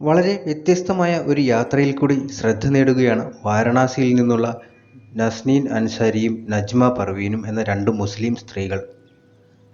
വളരെ വ്യത്യസ്തമായ ഒരു യാത്രയിൽ കൂടി ശ്രദ്ധ നേടുകയാണ് വാരണാസിയിൽ നിന്നുള്ള നസ്നീൻ അൻസാരിയും നജ്മ പർവീനും എന്ന രണ്ട് മുസ്ലിം സ്ത്രീകൾ.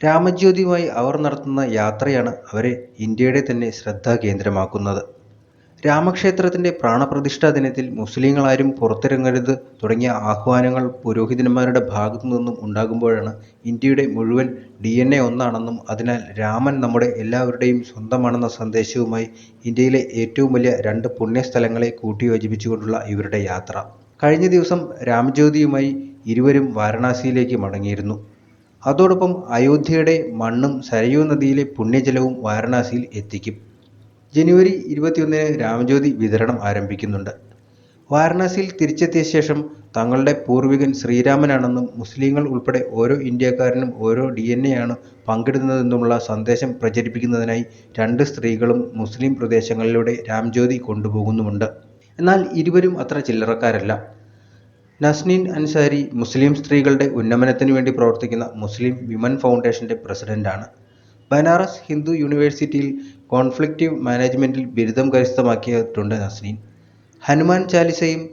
രാമജ്യോതിയുമായി അവർ നടത്തുന്ന യാത്രയാണ് അവരെ ഇന്ത്യയുടെ തന്നെ ശ്രദ്ധാകേന്ദ്രമാക്കുന്നത്. രാമക്ഷേത്രത്തിന്റെ പ്രാണപ്രതിഷ്ഠാ ദിനത്തിൽ മുസ്ലിങ്ങളാരും പുറത്തിറങ്ങരുത് തുടങ്ങിയ ആഹ്വാനങ്ങൾ പുരോഹിതന്മാരുടെ ഭാഗത്തു നിന്നും ഉണ്ടാകുമ്പോഴാണ് ഇന്ത്യയുടെ മുഴുവൻ ഡി എൻ എ ഒന്നാണെന്നും അതിനാൽ രാമൻ നമ്മുടെ എല്ലാവരുടെയും സ്വന്തമാണെന്ന സന്ദേശവുമായി ഇന്ത്യയിലെ ഏറ്റവും വലിയ രണ്ട് പുണ്യസ്ഥലങ്ങളെ കൂട്ടിയോജിപ്പിച്ചുകൊണ്ടുള്ള ഇവരുടെ യാത്ര. കഴിഞ്ഞ ദിവസം രാമജ്യോതിയുമായി ഇരുവരും വാരണാസിയിലേക്ക് മടങ്ങിയിരുന്നു. അതോടൊപ്പം അയോധ്യയുടെ മണ്ണും സരയൂ നദിയിലെ പുണ്യജലവും വാരണാസിയിൽ എത്തിക്കും. ജനുവരി ഇരുപത്തിയൊന്നിന് രാമജ്യോതി വിതരണം ആരംഭിക്കുന്നുണ്ട്. വാരണാസിയിൽ തിരിച്ചെത്തിയ ശേഷം തങ്ങളുടെ പൂർവികൻ ശ്രീരാമനാണെന്നും മുസ്ലിങ്ങൾ ഉൾപ്പെടെ ഓരോ ഇന്ത്യക്കാരനും ഓരോ ഡി എൻ എ ആണ് പങ്കിടുന്നതെന്നുമുള്ള സന്ദേശം പ്രചരിപ്പിക്കുന്നതിനായി രണ്ട് സ്ത്രീകളും മുസ്ലിം പ്രദേശങ്ങളിലൂടെ രാംജ്യോതി കൊണ്ടുപോകുന്നുമുണ്ട്. എന്നാൽ ഇരുവരും അത്ര ചില്ലറക്കാരല്ല. നസ്നീൻ അൻസാരി മുസ്ലിം സ്ത്രീകളുടെ ഉന്നമനത്തിന് വേണ്ടി പ്രവർത്തിക്കുന്ന മുസ്ലിം വിമൻ ഫൗണ്ടേഷന്റെ പ്രസിഡന്റാണ്. ബനാറസ് ഹിന്ദു യൂണിവേഴ്സിറ്റിയിൽ കോൺഫ്ലിക്റ്റീവ് മാനേജ്മെന്റിൽ ബിരുദം കരസ്ഥമാക്കിയിട്ടുണ്ട് നസ്രീൻ. ഹനുമാൻ ചാലിസയും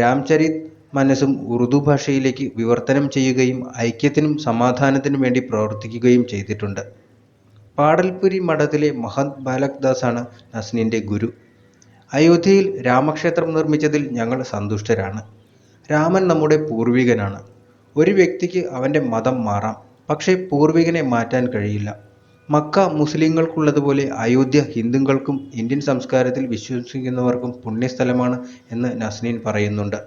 രാംചരിത് മനസ്സും ഉറുദു ഭാഷയിലേക്ക് വിവർത്തനം ചെയ്യുകയും ഐക്യത്തിനും സമാധാനത്തിനും വേണ്ടി പ്രവർത്തിക്കുകയും ചെയ്തിട്ടുണ്ട്. പാടൽപുരി മഠത്തിലെ മഹന്ത് ബാലക്ദാസാണ് നസ്നീന്റെ ഗുരു. അയോധ്യയിൽ രാമക്ഷേത്രം നിർമ്മിച്ചതിൽ ഞങ്ങൾ സന്തുഷ്ടരാണ്. രാമൻ നമ്മുടെ പൂർവികനാണ്. ഒരു വ്യക്തിക്ക് അവന്റെ മതം മാറാം പക്ഷേ പൂർവികനെ മാറ്റാൻ കഴിയില്ല. മക്ക മുസ്ലിങ്ങൾക്കുള്ളതുപോലെ അയോധ്യ ഹിന്ദുക്കൾക്കും ഇന്ത്യൻ സംസ്കാരത്തിൽ വിശ്വസിക്കുന്നവർക്കും പുണ്യസ്ഥലമാണ് എന്ന് നസ്നീൻ പറയുന്നുണ്ട്.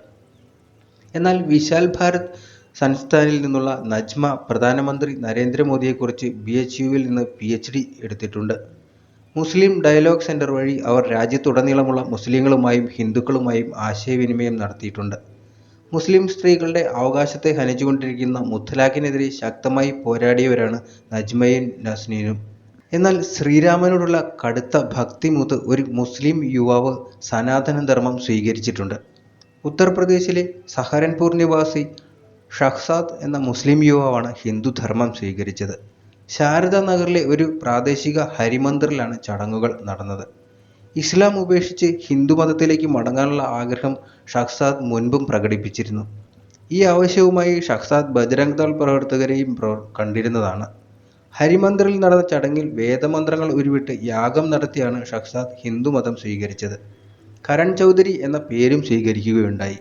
എന്നാൽ വിശാൽ ഭാരത് സംസ്ഥാനിൽ നിന്നുള്ള നജ്മ പ്രധാനമന്ത്രി നരേന്ദ്രമോദിയെക്കുറിച്ച് ബി എച്ച് യുവിൽ നിന്ന് പി എച്ച് ഡി എടുത്തിട്ടുണ്ട്. മുസ്ലിം ഡയലോഗ് സെന്റർ വഴി അവർ രാജ്യത്തുടനീളമുള്ള മുസ്ലിങ്ങളുമായും ഹിന്ദുക്കളുമായും ആശയവിനിമയം നടത്തിയിട്ടുണ്ട്. മുസ്ലിം സ്ത്രീകളുടെ അവകാശത്തെ ഹനിച്ചുകൊണ്ടിരിക്കുന്ന മുത്തലാഖിനെതിരെ ശക്തമായി പോരാടിയവരാണ് നജ്മയും നസ്നീനും. എന്നാൽ ശ്രീരാമനോടുള്ള കടുത്ത ഭക്തി മൂത്ത് ഒരു മുസ്ലിം യുവാവ് സനാതന ധർമ്മം സ്വീകരിച്ചിട്ടുണ്ട്. ഉത്തർപ്രദേശിലെ സഹരൻപൂർ നിവാസി ഷഹ്സാദ് എന്ന മുസ്ലിം യുവാവാണ് ഹിന്ദു ധർമ്മം സ്വീകരിച്ചത്. ശാരദ നഗറിലെ ഒരു പ്രാദേശിക ഹരിമന്ദിറിലാണ് ചടങ്ങുകൾ നടന്നത്. ഇസ്ലാം ഉപേക്ഷിച്ച് ഹിന്ദുമതത്തിലേക്ക് മടങ്ങാനുള്ള ആഗ്രഹം ഷഹ്സാദ് മുൻപും പ്രകടിപ്പിച്ചിരുന്നു. ഈ ആവശ്യവുമായി ഷഹ്സാദ് ബജരംഗ് ദൾ പ്രവർത്തകരെയും കണ്ടിരുന്നതാണ്. ഹരിമന്ദിറിൽ നടന്ന ചടങ്ങിൽ വേദമന്ത്രങ്ങൾ ഉരുവിട്ട് യാഗം നടത്തിയാണ് ഷഹ്സാദ് ഹിന്ദുമതം സ്വീകരിച്ചത്. കരൺ ചൗധരി എന്ന പേരും സ്വീകരിക്കുകയുണ്ടായി.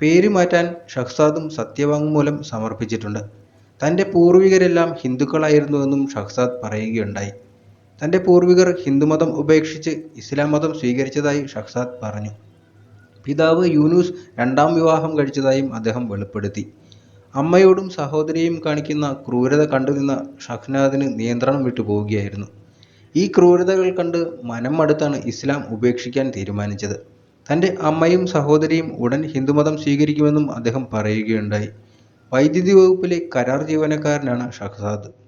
പേര് മാറ്റാൻ ഷഹ്സാദും സത്യവാങ്മൂലം സമർപ്പിച്ചിട്ടുണ്ട്. തന്റെ പൂർവികരെല്ലാം ഹിന്ദുക്കളായിരുന്നുവെന്നും ഷഹ്സാദ് പറയുകയുണ്ടായി. തന്റെ പൂർവികർ ഹിന്ദുമതം ഉപേക്ഷിച്ച് ഇസ്ലാം മതം സ്വീകരിച്ചതായി ഷഹ്സാദ് പറഞ്ഞു. പിതാവ് യൂനുസ് രണ്ടാം വിവാഹം കഴിച്ചതായും അദ്ദേഹം വെളിപ്പെടുത്തി. അമ്മയോടും സഹോദരിയെയും കാണിക്കുന്ന ക്രൂരത കണ്ടുനിന്ന ഷഹ്നാദിന് നിയന്ത്രണം വിട്ടു പോവുകയായിരുന്നു. ഈ ക്രൂരതകൾ കണ്ട് മനം മടുത്താണ് ഇസ്ലാം ഉപേക്ഷിക്കാൻ തീരുമാനിച്ചത്. തന്റെ അമ്മയും സഹോദരിയും ഉടൻ ഹിന്ദുമതം സ്വീകരിക്കുമെന്നും അദ്ദേഹം പറയുകയുണ്ടായി. വൈദ്യുതി വകുപ്പിലെ കരാർ ജീവനക്കാരനാണ് ഷഹ്സാദ്.